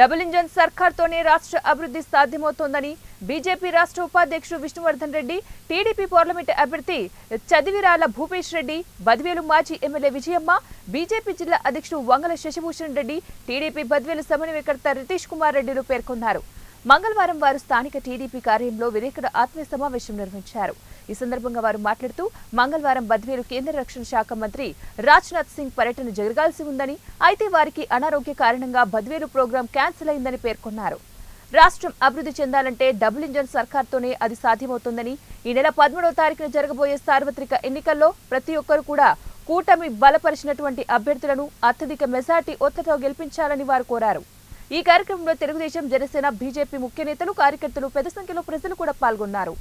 Double engine సర్కార్తోనే రాష్ట్ర అభివృద్ధి సాధ్యమవుతోందని BJP రాష్ట్ర ఉపాధ్యక్షుడు విష్ణువర్ధన్ రెడ్డి టీడీపీ పార్లమెంటు అభ్యర్థి చదివిరాల భూపేష్ రెడ్డి బద్వేలు మాజీ ఎమ్మెల్యే విజయమ్మ బీజేపీ జిల్లా అధ్యక్షుడు వంగల శశిభూషణ్ రెడ్డి టీడీపీ బద్వేలు సమన్వయకర్త రితీష్ కుమార్ రెడ్డిలు పేర్కొన్నారు. మంగళవారం వారు స్థానిక టీడీపీ కార్యంలో విలేకరుల ఆత్మీయ సమావేశం నిర్వహించారు. ఈ సందర్భంగా వారు మాట్లాడుతూ మంగళవారం బద్వేలు కేంద్ర రక్షణ శాఖ మంత్రి రాజ్నాథ్ సింగ్ పర్యటన జరగాల్సి ఉందని అయితే వారికి అనారోగ్య కారణంగా బద్వేలు ప్రోగ్రాం క్యాన్సిల్ అయిందని పేర్కొన్నారు. రాష్ట్రం అభివృద్ధి చెందాలంటే డబుల్ ఇంజన్ సర్కార్తోనే అది సాధ్యమవుతుందని ఈ నెల పదమూడవ తారీఖున జరగబోయే సార్వత్రిక ఎన్నికల్లో ప్రతి ఒక్కరు కూడా కూటమి బలపరిచినటువంటి అభ్యర్థులను అత్యధిక మెజార్టీ ఒత్తతో గెలిపించాలని వారు కోరారు. ఈ కార్యక్రమంలో తెలుగుదేశం జనసేన బీజేపీ ముఖ్య నేతలు కార్యకర్తలు పెద్ద సంఖ్యలో ప్రజలు కూడా పాల్గొన్నారు.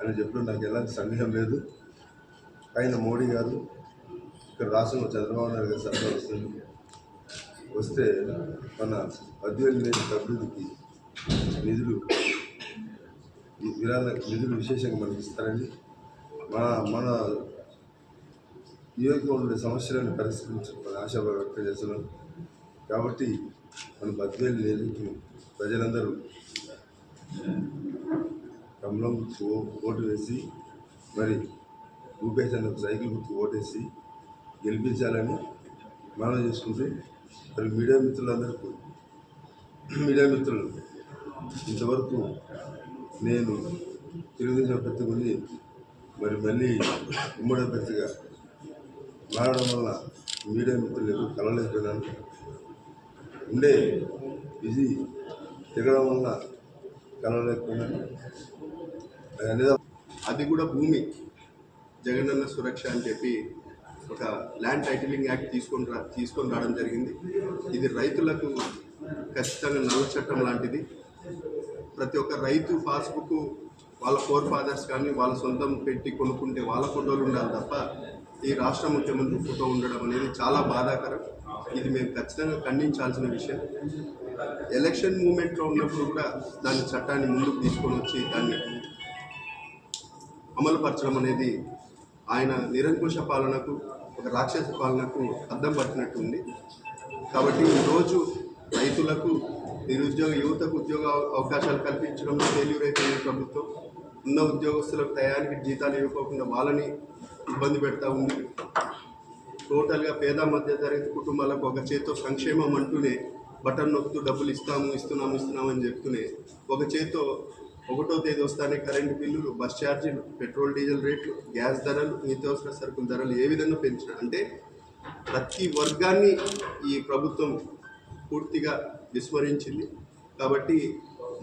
అని చెప్పడం నాకు ఎలాంటి సందేహం లేదు. ఆయన మోడీ గారు ఇక్కడ రాష్ట్రంలో చంద్రబాబు నాయుడు గారు సర్కార్ వస్తుంది. వస్తే మన బద్వేలు లేని అభివృద్ధికి నిధులు విరాళ నిధులు విశేషంగా మనకి ఇస్తారని మన మన నియోజకవర్గంలో ఉండే సమస్యలను పరిష్కరించుకుని ఆశాభావం వ్యక్తం చేస్తున్నాం కాబట్టి మన బద్వేలు నియోజకవర్గం ప్రజలందరూ కమలం ఓటు వేసి మరి రూపేష్ సైకిల్ గుర్తు ఓటేసి గెలిపించాలని మనం చేసుకుంటే మరి మీడియా మిత్రులందరికీ మీడియా మిత్రులు ఇంతవరకు నేను తెలుగుదేశం అభ్యర్థి ఉంది మరి మళ్ళీ ఉమ్మడి అభ్యర్థిగా మారడం వల్ల మీడియా మిత్రులు ఎక్కువ కలలేకపోయినాను ఉండే బిజీ తిరగడం వల్ల కలలేకపోయినాను అది అనేది అది కూడా భూమి. జగనన్న సురక్ష అని చెప్పి ఒక ల్యాండ్ టైటిలింగ్ యాక్ట్ తీసుకొని రా తీసుకొని రావడం జరిగింది. ఇది రైతులకు ఖచ్చితంగా నల్ల చట్టం లాంటిది. ప్రతి ఒక్క రైతు పాస్బుక్ వాళ్ళ ఫోర్ ఫాదర్స్ కానీ వాళ్ళ సొంతం పెట్టి కొనుక్కుంటే వాళ్ళ ఫోటోలు ఉండాలి తప్ప ఈ రాష్ట్ర ముఖ్యమంత్రి ఫోటో ఉండడం అనేది చాలా బాధాకరం. ఇది మేము ఖచ్చితంగా ఖండించాల్సిన విషయం. ఎలక్షన్ మూమెంట్లో ఉన్నప్పుడు కూడా దాని చట్టాన్ని ముందుకు తీసుకొని వచ్చి దాన్ని అమలుపరచడం అనేది ఆయన నిరంకుశ పాలనకు ఒక రాక్షస పాలనకు అద్దం పట్టినట్టుంది కాబట్టి ఈరోజు రైతులకు నిరుద్యోగ యువతకు ఉద్యోగ అవ- అవకాశాలు కల్పించడంలో ఫెయిల్యూర్ అయిపోయింది ప్రభుత్వం. ఉన్న ఉద్యోగస్తులకు టయానికి జీతాలు ఇవ్వకోకుండా వాళ్ళని ఇబ్బంది పెడతా ఉంది. టోటల్గా పేద మధ్య తరగతి కుటుంబాలకు ఒక చేత్తో సంక్షేమం అంటూనే బటన్ నొక్కుతూ డబ్బులు ఇస్తాము ఇస్తున్నాము ఇస్తున్నామని చెప్తూనే ఒక చేత్తో ఒకటో తేదీ వస్తానే కరెంటు బిల్లులు బస్ ఛార్జీలు పెట్రోల్ డీజిల్ రేట్లు గ్యాస్ ధరలు నిత్యావసర సరుకుల ధరలు ఏ విధంగా పెంచిన అంటే ప్రతి వర్గాన్ని ఈ ప్రభుత్వం పూర్తిగా విస్మరించింది. కాబట్టి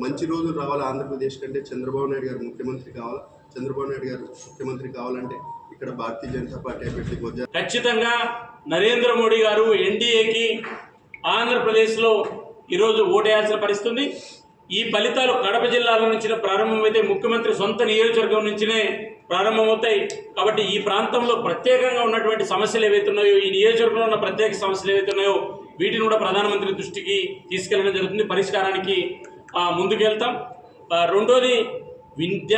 మంచి రోజులు రావాలి? ఆంధ్రప్రదేశ్ కంటే చంద్రబాబు నాయుడు గారు ముఖ్యమంత్రి కావాలా? చంద్రబాబు నాయుడు గారు ముఖ్యమంత్రి కావాలంటే ఇక్కడ భారతీయ జనతా పార్టీ అభ్యర్థి ఖచ్చితంగా నరేంద్ర మోడీ గారు ఎన్డీఏకి ఆంధ్రప్రదేశ్లో ఈరోజు ఓటేయాల్సిన పరిస్థితుంది. ఈ ఫలితాలు కడప జిల్లాల నుంచి ప్రారంభమైతే ముఖ్యమంత్రి సొంత నియోజకవర్గం నుంచినే ప్రారంభమవుతాయి. కాబట్టి ఈ ప్రాంతంలో ప్రత్యేకంగా ఉన్నటువంటి సమస్యలు ఏవైతే ఉన్నాయో ఈ నియోజకవర్గంలో ఉన్న ప్రత్యేక సమస్యలు ఏవైతే ఉన్నాయో వీటిని కూడా ప్రధానమంత్రి దృష్టికి తీసుకెళ్ళడం జరుగుతుంది. పరిష్కారానికి ముందుకెళ్తాం. రెండోది విద్య